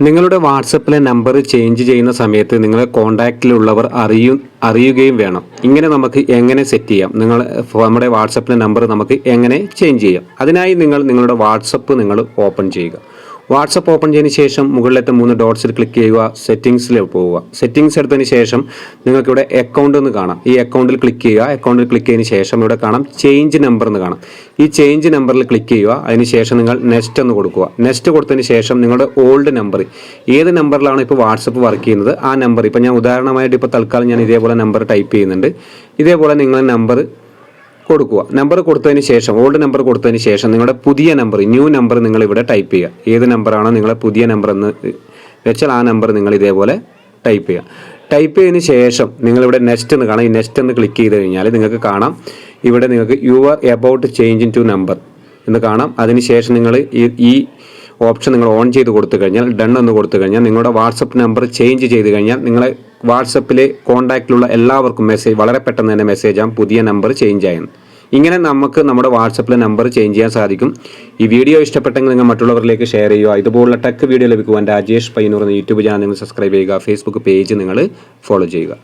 നിങ്ങളുടെ വാട്സപ്പിലെ number change ചെയ്യുന്ന സമയത്ത് നിങ്ങളെ കോണ്ടാക്റ്റിലുള്ളവർ അറിയു അറിയുകയും വേണം. ഇങ്ങനെ നമുക്ക് എങ്ങനെ സെറ്റ് ചെയ്യാം? നിങ്ങൾ നമ്മുടെ വാട്സപ്പിലെ നമ്പർ നമുക്ക് എങ്ങനെ ചേഞ്ച് ചെയ്യാം? അതിനായി നിങ്ങൾ നിങ്ങളുടെ വാട്സപ്പ് നിങ്ങൾ ഓപ്പൺ ചെയ്യുക. വാട്സപ്പ് ഓപ്പൺ ചെയ്തതിന് ശേഷം മുകളിലത്തെ മൂന്ന് ഡോട്ട്സിൽ ക്ലിക്ക് ചെയ്യുക സെറ്റിംഗ്സിൽ പോവുക. സെറ്റിംഗ്സ് എടുത്തതിന് ശേഷം നിങ്ങൾക്ക് ഇവിടെ അക്കൗണ്ട് എന്ന് കാണാം. ഈ അക്കൗണ്ടിൽ ക്ലിക്ക് ചെയ്യുക. അക്കൗണ്ടിൽ ക്ലിക്ക് ചെയ്തതിന് ശേഷം ഇവിടെ കാണാം ചേഞ്ച് നമ്പർ എന്ന് കാണാം. ഈ ചേഞ്ച് നമ്പറിൽ ക്ലിക്ക് ചെയ്യുക. അതിന് ശേഷം നിങ്ങൾ നെക്സ്റ്റ് എന്ന് കൊടുക്കുക. നെക്സ്റ്റ് കൊടുത്തതിന് ശേഷം നിങ്ങളുടെ ഓൾഡ് നമ്പർ ഏത് നമ്പറിലാണ് ഇപ്പോൾ വാട്സപ്പ് വർക്ക് ചെയ്യുന്നത്? ആ നമ്പർ ഇപ്പോൾ ഞാൻ ഉദാഹരണമായിട്ട് ഇപ്പോൾ തൽക്കാലം ഞാൻ ഇതേപോലെ നമ്പർ ടൈപ്പ് ചെയ്യുന്നുണ്ട്. ഇതേപോലെ നിങ്ങളുടെ നമ്പർ കൊടുക്കുക. നമ്പർ കൊടുത്തതിന് ശേഷം ഓൾഡ് നമ്പർ കൊടുത്തതിന് ശേഷം നിങ്ങളുടെ പുതിയ നമ്പർ ന്യൂ നമ്പർ നിങ്ങൾ ഇവിടെ ടൈപ്പ് ചെയ്യുക. ഏത് നമ്പറാണോ നിങ്ങളെ പുതിയ നമ്പർ എന്ന് വെച്ചാൽ ആ നമ്പർ നിങ്ങൾ ഇതേപോലെ ടൈപ്പ് ചെയ്യുക. ടൈപ്പ് ചെയ്തതിന് ശേഷം നിങ്ങളിവിടെ നെക്സ്റ്റ് എന്ന് കാണാം. ഈ നെക്സ്റ്റ് എന്ന് ക്ലിക്ക് ചെയ്ത് കഴിഞ്ഞാൽ നിങ്ങൾക്ക് കാണാം. ഇവിടെ നിങ്ങൾക്ക് you are about change in to number എന്ന് കാണാം. അതിനുശേഷം നിങ്ങൾ ഈ ഓപ്ഷൻ നിങ്ങൾ ഓൺ ചെയ്ത് കൊടുത്തു കഴിഞ്ഞാൽ ഡൺ എന്ന് കൊടുത്തു കഴിഞ്ഞാൽ നിങ്ങളുടെ വാട്സപ്പ് നമ്പർ ചേഞ്ച് ചെയ്ത് കഴിഞ്ഞാൽ നിങ്ങളെ വാട്സപ്പിലെ കോൺടാക്റ്റിലുള്ള എല്ലാവർക്കും മെസ്സേജ് വളരെ പെട്ടെന്ന് തന്നെ മെസ്സേജ് ആകും പുതിയ നമ്പർ ചേഞ്ച് ആയെന്ന്. ഇങ്ങനെ നമുക്ക് നമ്മുടെ വാട്സപ്പിലെ നമ്പർ ചേഞ്ച് ചെയ്യാൻ സാധിക്കും. ഈ വീഡിയോ ഇഷ്ടപ്പെട്ടെങ്കിൽ നിങ്ങൾ മറ്റുള്ളവരിലേക്ക് ഷെയർ ചെയ്യുക. ഇതുപോലുള്ള ടെക് വീഡിയോ ലഭിക്കുവാൻ രാജേഷ് പയ്യന്നൂർ എന്ന യൂട്യൂബ് ചാനൽ നിങ്ങൾ സബ്സ്ക്രൈബ് ചെയ്യുക. ഫേസ്ബുക്ക് പേജ് നിങ്ങൾ ഫോളോ ചെയ്യുക.